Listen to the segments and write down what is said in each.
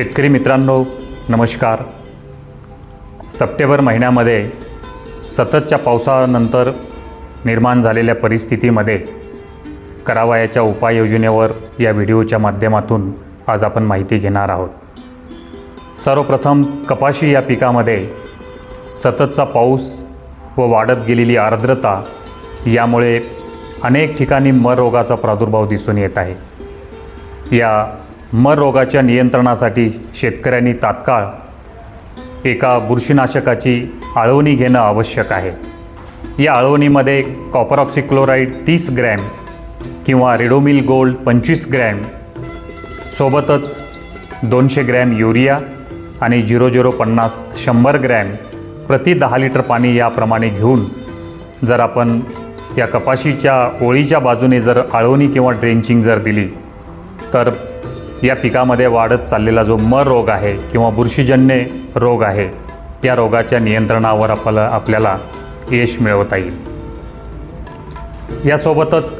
शेतकरी मित्रांनो नमस्कार. सप्टेंबर महिन्यामध्ये सततच्या पावसानंतर निर्माण झालेल्या परिस्थितीमध्ये करावयाच्या उपाययोजनेवर या व्हिडिओच्या माध्यमातून आज आपण माहिती घेणार आहोत. सर्वप्रथम कपाशी या पिकामध्ये सततचा पाऊस व वाढत गेलेली आर्द्रता यामुळे अनेक ठिकाणी मर रोगाचा प्रादुर्भाव दिसून येत आहे. या मर रोगाच्या नियंत्रणासाठी शेतकऱ्यांनी तात्काळ एका बुरशीनाशकाची आळवणी घेणं आवश्यक आहे. या आळवणीमध्ये कॉपरॉक्सिक्लोराईड तीस ग्रॅम किंवा रेडोमिल गोल्ड पंचवीस ग्रॅम सोबतच दोनशे ग्रॅम युरिया आणि झिरो झिरो पन्नास शंभर ग्रॅम प्रति दहा लिटर पाणी याप्रमाणे घेऊन जर आपण या कपाशीच्या ओळीच्या बाजूने जर आळवणी किंवा ड्रेंचिंग जर दिली तर या पिकामध्ये वाढत चाललेला जो मर रोग आहे किंवा बुरशीजन्य रोग आहे या रोगाच्या नियंत्रणावर आपल्याला आपल्याला यश मिळवता येईल. यासोबतच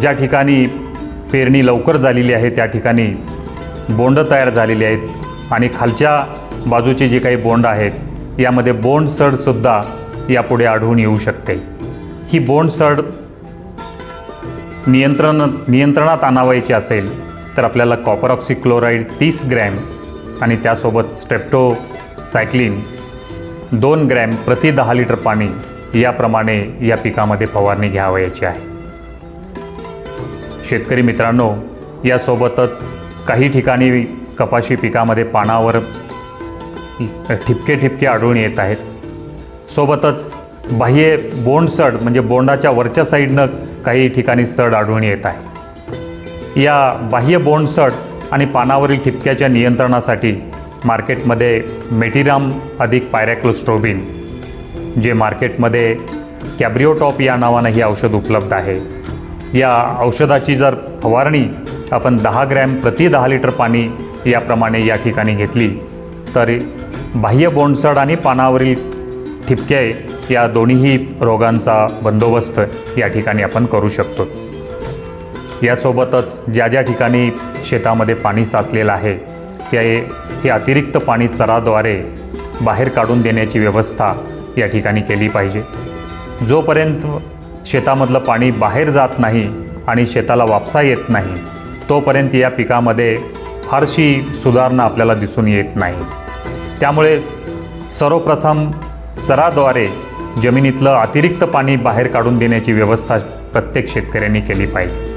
ज्या ठिकाणी पेरणी लवकर झालेली आहे त्या ठिकाणी बोंड तयार झालेली आहेत आणि खालच्या बाजूचे जे काही बोंड आहेत यामध्ये बोंड सडसुद्धा यापुढे आढळून येऊ शकते. ही बोंड सड नियंत्रण नियंत्रणात आणावायची असेल तर आपल्याला कॉपर ऑक्सिक्लोराईड तीस ग्रॅम आणि त्यासोबत स्टेप्टो सायक्लिन दोन ग्रॅम प्रति दहा लिटर पाणी याप्रमाणे या पिकामध्ये फवारणी घ्यावयाची आहे. शेतकरी मित्रांनो यासोबतच काही ठिकाणी कपाशी पिकामध्ये पानावर ठिपके ठिपके आढळून येत आहेत. सोबतच बाह्य बोंड सड म्हणजे बोंडाच्या वरच्या साईडनं काही ठिकाणी सड आढळून येत आहे. या बाह्य बोंडसड आणि पानावरील ठिपक्याच्या नियंत्रणासाठी मार्केटमध्ये मेटिराम अधिक पायरॅक्लोस्ट्रोबिन जे मार्केटमध्ये कॅब्रिओटॉप या नावानं ही औषध उपलब्ध आहे. या औषधाची जर फवारणी आपण दहा ग्रॅम प्रति दहा लिटर पाणी याप्रमाणे या ठिकाणी घेतली तर बाह्य बोंडसड आणि पानावरील ठिपके या दोन्हीही रोगांचा बंदोबस्त या ठिकाणी आपण करू शकतो. यासोबतच ज्या ज्या ठिकाणी शेतामध्ये पाणी साचलेलं आहे त्या हे अतिरिक्त पाणी चराद्वारे बाहेर काढून देण्याची व्यवस्था या ठिकाणी केली पाहिजे. जोपर्यंत शेतामधलं पाणी बाहेर जात नाही आणि शेताला वापसा येत नाही तोपर्यंत या पिकामध्ये फारशी सुधारणा आपल्याला दिसून येत नाही. त्यामुळे सर्वप्रथम चराद्वारे जमिनीतलं अतिरिक्त पाणी बाहेर काढून देण्याची व्यवस्था प्रत्येक शेतकऱ्यांनी केली पाहिजे.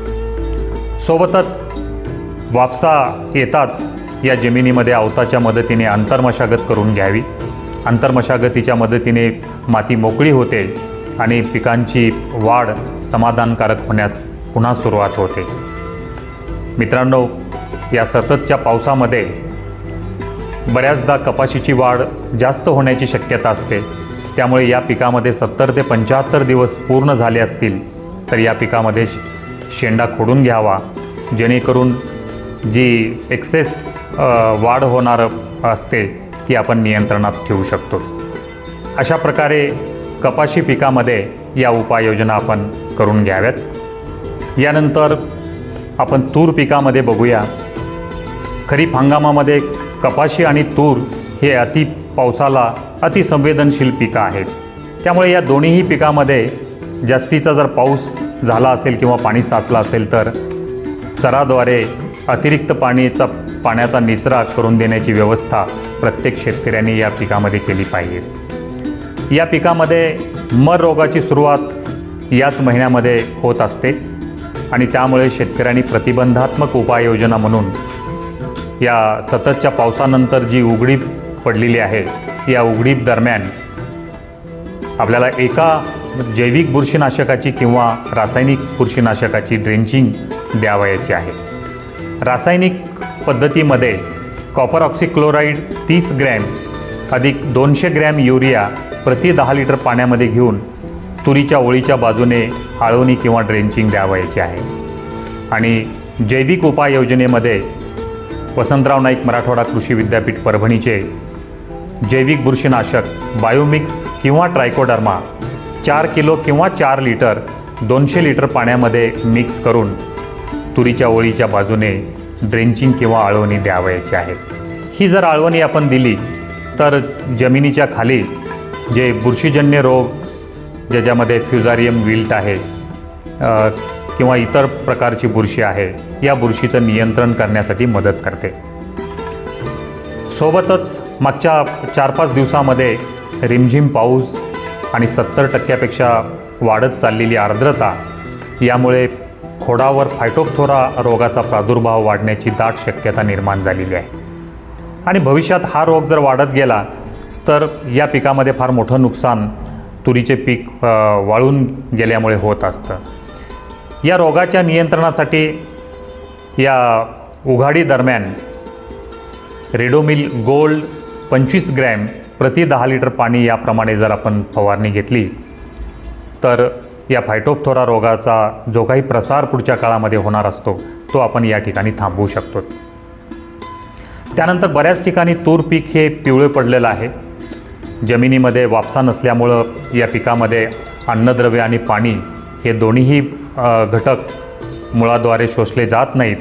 सोबतच वापसा येताच या जमिनीमध्ये अवताच्या मदतीने अंतर्मशागत करून घ्यावी. अंतर्मशागतीच्या मदतीने माती मोकळी होते आणि पिकांची वाढ समाधानकारक होण्यास पुन्हा सुरुवात होते. मित्रांनो या सततच्या पावसामध्ये बऱ्याचदा कपाशीची वाढ जास्त होण्याची शक्यता असते. त्यामुळे या पिकामध्ये सत्तर ते पंच्याहत्तर दिवस पूर्ण झाले असतील तर या पिकामध्ये शेंडा खोडून घ्यावा. जेणेकरून जी एक्सेस वाढ होणार असते ती आपण नियंत्रणात ठेवू शकतो. अशा प्रकारे कपाशी पिकामध्ये या उपाययोजना आपण करून घ्याव्यात. यानंतर आपण तूर पिकामध्ये बघूया. खरीप हंगामामध्ये कपाशी आणि तूर हे अति पावसाला अतिसंवेदनशील पिकं आहेत. त्यामुळे या दोन्हीही पिकामध्ये जास्तीचा जर पाऊस झाला असेल किंवा पाणी साचलं असेल तर सराद्वारे अतिरिक्त पाणीचा पाण्याचा निचरा करून देण्याची व्यवस्था प्रत्येक शेतकऱ्यांनी या पिकामध्ये केली पाहिजे. या पिकामध्ये मर रोगाची सुरुवात याच महिन्यामध्ये होत असते आणि त्यामुळे शेतकऱ्यांनी प्रतिबंधात्मक उपाययोजना म्हणून या सततच्या पावसानंतर जी उघडीप पडलेली आहे या उघडीप दरम्यान आपल्याला एका जैविक बुरशीनाशकाची किंवा रासायनिक बुरशीनाशकाची ड्रेंचिंग द्यावयाची आहे. रासायनिक पद्धतीमध्ये कॉपर ऑक्सिक्लोराईड तीस ग्रॅम अधिक दोनशे ग्रॅम युरिया प्रति दहा लिटर पाण्यामध्ये घेऊन तुरीच्या ओळीच्या बाजूने आळवणी किंवा ड्रेंचिंग द्यावयाची आहे. आणि जैविक उपाययोजनेमध्ये वसंतराव नाईक मराठवाडा कृषी विद्यापीठ परभणीचे जैविक बुरशीनाशक बायोमिक्स किंवा ट्रायकोडर्मा चार किलो किंवा चार लिटर दोनशे लिटर पाण्यामध्ये मिक्स करून तुरीच्या ओळीच्या बाजूने ड्रेंचिंग किंवा आळवणी द्यावयाची आहे. ही जर आळवणी आपण दिली तर जमिनीच्या खाली जे बुरशीजन्य रोग ज्याच्यामध्ये फ्युजारियम विल्ट आहे किंवा इतर प्रकारची बुरशी आहे या बुरशीचं नियंत्रण करण्यासाठी मदत करते. सोबतच मागच्या चार पाच दिवसामध्ये रिमझिम पाऊस आणि सत्तर टक्क्यापेक्षा वाढत चाललेली आर्द्रता यामुळे खोडावर फायटोपथोरा रोगाचा प्रादुर्भाव वाढण्याची दाट शक्यता निर्माण झालेली आहे. आणि भविष्यात हा रोग जर वाढत गेला तर या पिकामध्ये फार मोठं नुकसान तुरीचे पीक वाळून गेल्यामुळे होत असतं. या रोगाच्या नियंत्रणासाठी या उघाडी दरम्यान रेडोमिल गोल्ड पंचवीस ग्रॅम प्रति दहा लिटर पाणी याप्रमाणे जर आपण फवारणी घेतली तर या फायटोपथोरा रोगाचा जो काही प्रसार पुढच्या काळामध्ये होणार असतो तो आपण या ठिकाणी थांबवू शकतो. त्यानंतर बऱ्याच ठिकाणी तूर पीक हे पिवळे पडलेलं आहे. जमिनीमध्ये वापसा नसल्यामुळं या पिकामध्ये अन्नद्रव्य आणि पाणी हे दोन्हीही घटक मुळाद्वारे शोषले जात नाहीत.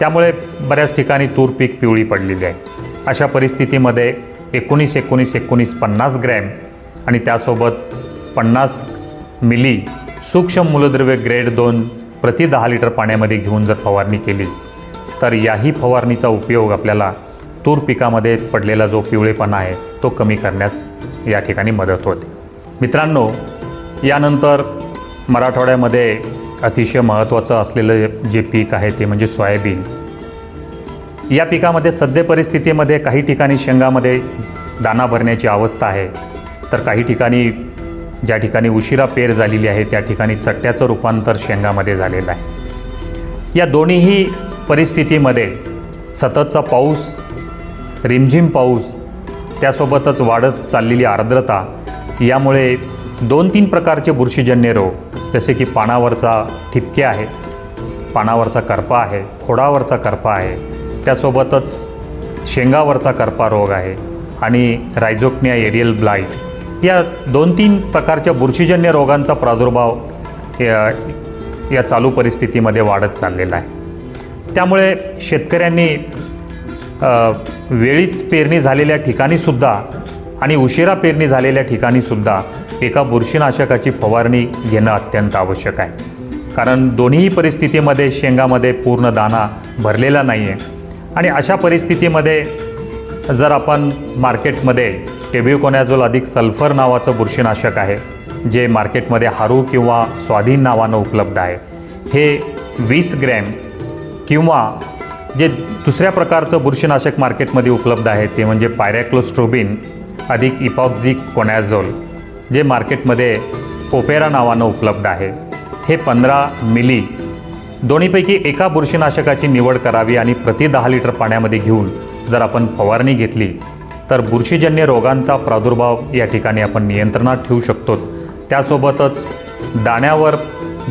त्यामुळे बऱ्याच ठिकाणी तूर पीक पिवळी पडलेली आहे. अशा परिस्थितीमध्ये एकोणीस एकोणीस एकोणीस पन्नास ग्रॅम आणि त्यासोबत पन्नास मिली सूक्ष्म मूलद्रव्य ग्रेड दोन प्रति दहा लिटर पाण्यामध्ये घेऊन जर फवारणी केली तर याही फवारणीचा उपयोग आपल्याला तूर पिकामध्ये पडलेला जो पिवळेपणा आहे तो कमी करण्यास या ठिकाणी मदत होते. मित्रांनो यानंतर मराठवाड्यामध्ये अतिशय महत्त्वाचं असलेलं जे पीक आहे ते म्हणजे सोयाबीन. या पिकामध्ये सद्य परिस्थितीमध्ये काही ठिकाणी शेंगामध्ये दाना भरण्याची अवस्था आहे. तर काही ठिकाणी ज्या ठिकाणी उशिरा पेर झालेली आहे त्या ठिकाणी चट्ट्याचं रूपांतर शेंगामध्ये झालेलं आहे. या दोन्हीही परिस्थितीमध्ये सततचा पाऊस रिमझिम पाऊस त्यासोबतच वाढत चाललेली आर्द्रता यामुळे दोन तीन प्रकारचे बुरशीजन्य रोग जसे की पानावरचा ठिपके आहे पानावरचा करपा आहे खोडावरचा करपा आहे त्यासोबतच शेंगावरचा करपा रोग आहे आणि रायझोक्निया एरियल ब्लाईट या दोन तीन प्रकारच्या बुरशीजन्य रोगांचा प्रादुर्भाव या या चालू परिस्थितीमध्ये वाढत चाललेला आहे. त्यामुळे शेतकऱ्यांनी वेळीच पेरणी झालेल्या ठिकाणीसुद्धा आणि उशिरा पेरणी झालेल्या ठिकाणीसुद्धा एका बुरशीनाशकाची फवारणी घेणं अत्यंत आवश्यक आहे. कारण दोन्ही परिस्थितीमध्ये शेंगामध्ये पूर्ण दाना भरलेला नाही आहे आणि अशा परिस्थितीमध्ये जर आपण मार्केटमध्ये टेब्युकोनॅझोल अधिक सल्फर नावाचं बुरशीनाशक आहे जे मार्केटमध्ये हारू किंवा स्वाधीन नावानं उपलब्ध आहे हे वीस ग्रॅम किंवा जे दुसऱ्या प्रकारचं बुरशीनाशक मार्केटमध्ये उपलब्ध आहे ते म्हणजे पायरॅक्लोस्ट्रोबिन अधिक इपॉक्झिक कोनॅझोल जे मार्केटमध्ये ओपेरा नावानं उपलब्ध आहे हे पंधरा मिली दोन्हीपैकी एका बुरशीनाशकाची निवड करावी आणि प्रति दहा लिटर पाण्यामध्ये घेऊन जर आपण फवारणी घेतली तर बुरशीजन्य रोगांचा प्रादुर्भाव या ठिकाणी आपण नियंत्रणात ठेवू शकतो. त्यासोबतच दाण्यावर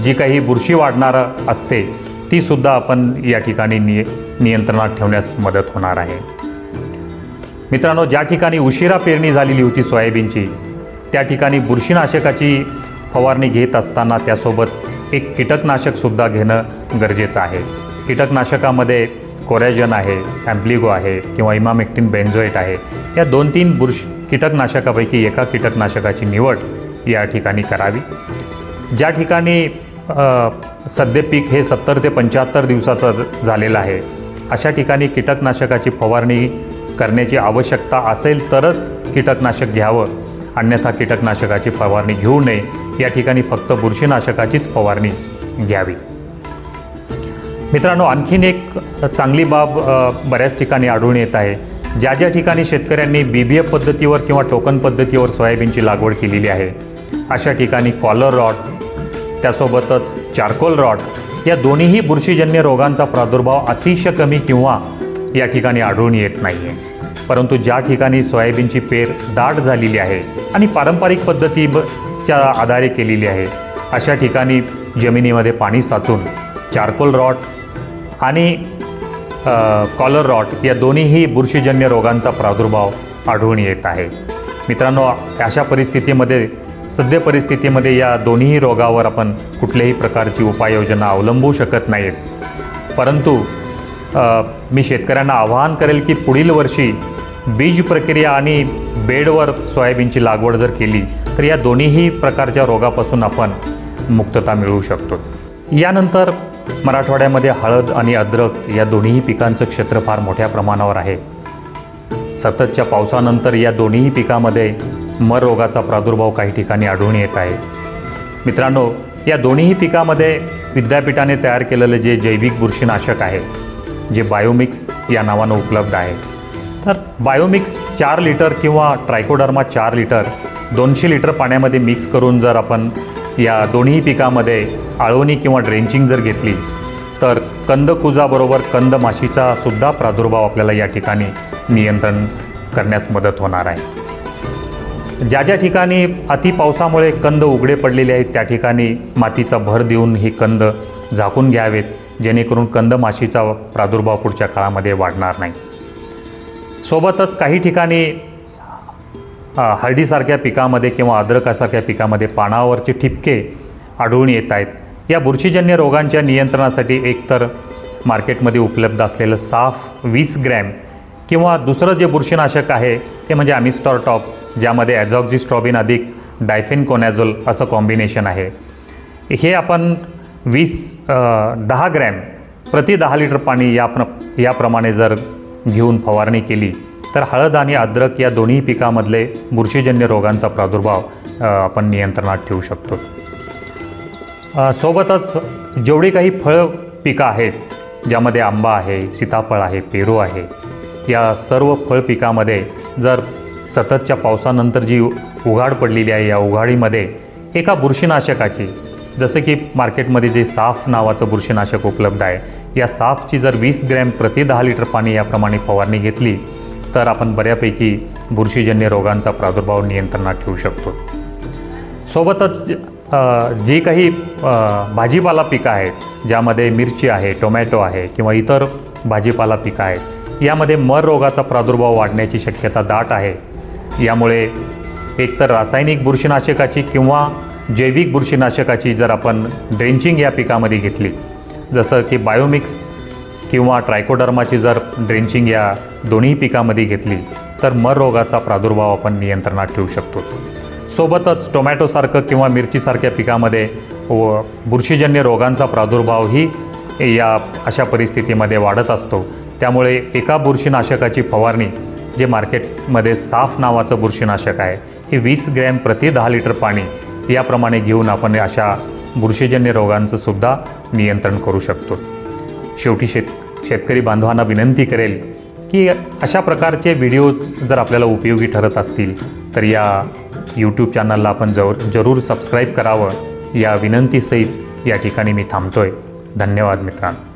जी काही बुरशी वाढणारं असते तीसुद्धा आपण या ठिकाणी निय नियंत्रणात ठेवण्यास मदत होणार आहे. मित्रांनो ज्या ठिकाणी उशिरा पेरणी झालेली होती सोयाबीनची त्या ठिकाणी बुरशीनाशकाची फवारणी घेत असताना त्यासोबत एक कीटकनाशकसुद्धा घेणं गरजेचं आहे. कीटकनाशकामध्ये कोरॅजन आहे ॲम्प्लिगो आहे किंवा इमामेक्टिन बेन्झोएट आहे. या दोन तीन बुरश कीटकनाशकापैकी एका कीटकनाशकाची निवड या ठिकाणी करावी. ज्या ठिकाणी सध्या सद्य पीक हे सत्तर ते पंच्याहत्तर दिवसाचं झालेलं आहे अशा ठिकाणी कीटकनाशकाची फवारणी करण्याची आवश्यकता असेल तरच कीटकनाशक घ्यावं. अन्यथा कीटकनाशकाची फवारणी घेऊ नये या ठिकाणी फक्त बुरशीनाशकाचीच फवारणी घ्यावी. मित्रांनो आणखीन एक चांगली बाब बऱ्याच ठिकाणी आढळून येत आहे. ज्या ज्या ठिकाणी शेतकऱ्यांनी बी बी एफ पद्धतीवर किंवा टोकन पद्धतीवर सोयाबीनची लागवड केलेली आहे अशा ठिकाणी कॉलर रॉट त्यासोबतच चारकोल रॉट या दोन्हीही बुरशीजन्य रोगांचा प्रादुर्भाव अतिशय कमी किंवा या ठिकाणी आढळून येत नाही आहे परंतु ज्या ठिकाणी सोयाबीनची पेर दाट झालेली आहे आणि पारंपरिक पद्धती ब- च्या आधारे केलेली आहे. अशा ठिकाणी जमिनीमध्ये पाणी साचून चारकोल रॉट आणि कॉलर रॉट या दोन्हीही बुरशीजन्य रोगांचा प्रादुर्भाव आढळून येत आहे. मित्रांनो अशा परिस्थितीमध्ये सद्य परिस्थितीमध्ये या दोन्ही रोगावर आपण कुठल्याही प्रकारची उपाययोजना अवलंबू शकत नाहीत. परंतु मी शेतकऱ्यांना आवाहन करेल की पुढील वर्षी बीज प्रक्रिया आणि बेडवर सोयाबीनची लागवड जर केली तर या दोन्हीही प्रकारच्या रोगापासून आपण मुक्तता मिळवू शकतो. यानंतर मराठवाड्यामध्ये हळद आणि अद्रक या दोन्हीही पिकांचं क्षेत्र फार मोठ्या प्रमाणावर आहे. सततच्या पावसानंतर या दोन्हीही पिकामध्ये मर रोगाचा प्रादुर्भाव काही ठिकाणी आढळून येत आहे. मित्रांनो या दोन्हीही पिकामध्ये विद्यापीठाने तयार केलेलं जे जैविक बुरशीनाशक आहे जे बायोमिक्स या नावानं उपलब्ध आहे. तर बायोमिक्स चार लिटर किंवा ट्रायकोडर्मा चार लिटर दोनशे लिटर पाण्यामध्ये मिक्स करून जर आपण या दोन्ही पिकामध्ये आळवणी किंवा ड्रेंचिंग जर घेतली तर कंदकुजाबरोबर कंद माशीचा सुद्धा प्रादुर्भाव आपल्याला या ठिकाणी नियंत्रण करण्यास मदत होणार आहे. ज्या ज्या ठिकाणी अति पावसामुळे कंद उघडे पडलेले आहेत त्या ठिकाणी मातीचा भर देऊन ही कंद झाकून घ्यावेत जेणेकरून कंद माशीचा प्रादुर्भाव पुढच्या काळामध्ये वाढणार नाही. सोबतच काही ठिकाणी हळदीसारख्या पिकामध्ये किंवा अद्रकासारख्या पिकामध्ये पानावरचे ठिपके आढळून येत आहेत. या बुरशीजन्य रोगांच्या नियंत्रणासाठी एकतर मार्केटमध्ये उपलब्ध असलेलं साफ वीस ग्रॅम किंवा दुसरं जे बुरशीनाशक आहे ते म्हणजे ॲमिस्टॉरटॉप ज्यामध्ये ॲझॉक्झिस्ट्रॉबिन अधिक डायफेन कोनॅझोल असं कॉम्बिनेशन आहे. हे आपण वीस दहा ग्रॅम प्रति दहा लिटर पाणी या प्र याप्रमाणे जर घेऊन फवारणी केली. तर हळद आणि अद्रक या दोन्ही पिकामधले बुरशीजन्य रोगांचा प्रादुर्भाव आपण नियंत्रणात ठेवू शकतो. सोबतच जेवढी काही फळ पिकं आहेत ज्यामध्ये आंबा आहे सीताफळ आहे पेरू आहे या सर्व फळ पिकामध्ये जर सततच्या पावसानंतर जी उघाड पडलेली आहे या उघाडीमध्ये एका बुरशीनाशकाची जसं की मार्केटमध्ये जे साफ नावाचं बुरशीनाशक उपलब्ध आहे या साफची जर वीस ग्रॅम प्रति दहा लिटर पाणी याप्रमाणे फवारणी घेतली तर आपण बऱ्यापैकी बुरशीजन्य रोगांचा प्रादुर्भाव नियंत्रणात ठेवू शकतो. सोबतच जी काही भाजीपाला पिकं आहेत ज्यामध्ये मिरची आहे टोमॅटो आहे किंवा इतर भाजीपाला पिकं आहेत यामध्ये मर रोगाचा प्रादुर्भाव वाढण्याची शक्यता दाट आहे. यामुळे एकतर रासायनिक बुरशीनाशकाची किंवा जैविक बुरशीनाशकाची जर आपण ड्रेंचिंग या पिकामध्ये घेतली जसं की बायोमिक्स किंवा ट्रायकोडर्माची जर ड्रेंचिंग या दोन्ही पिकामध्ये घेतली तर मर रोगाचा प्रादुर्भाव आपण नियंत्रणात ठेवू शकतो. सोबतच टोमॅटोसारखं किंवा मिरचीसारख्या पिकामध्ये व बुरशीजन्य रोगांचा प्रादुर्भावही या अशा परिस्थितीमध्ये वाढत असतो. त्यामुळे एका बुरशीनाशकाची फवारणी जे मार्केटमध्ये साफ नावाचं बुरशीनाशक आहे हे वीस ग्रॅम प्रति दहा लिटर पाणी याप्रमाणे घेऊन आपण अशा बुरशीजन्य रोगांचं सुद्धा नियंत्रण करू शकतो. शेवटी शेत शेतकरी बांधवांना विनंती करेल की अशा प्रकारचे व्हिडिओ जर आपल्याला उपयोगी ठरत असतील तर या यूट्यूब चॅनलला आपण जरूर जरूर सबस्क्राईब करावं. या विनंतीसहित या ठिकाणी मी थांबतो आहे धन्यवाद मित्रांनो.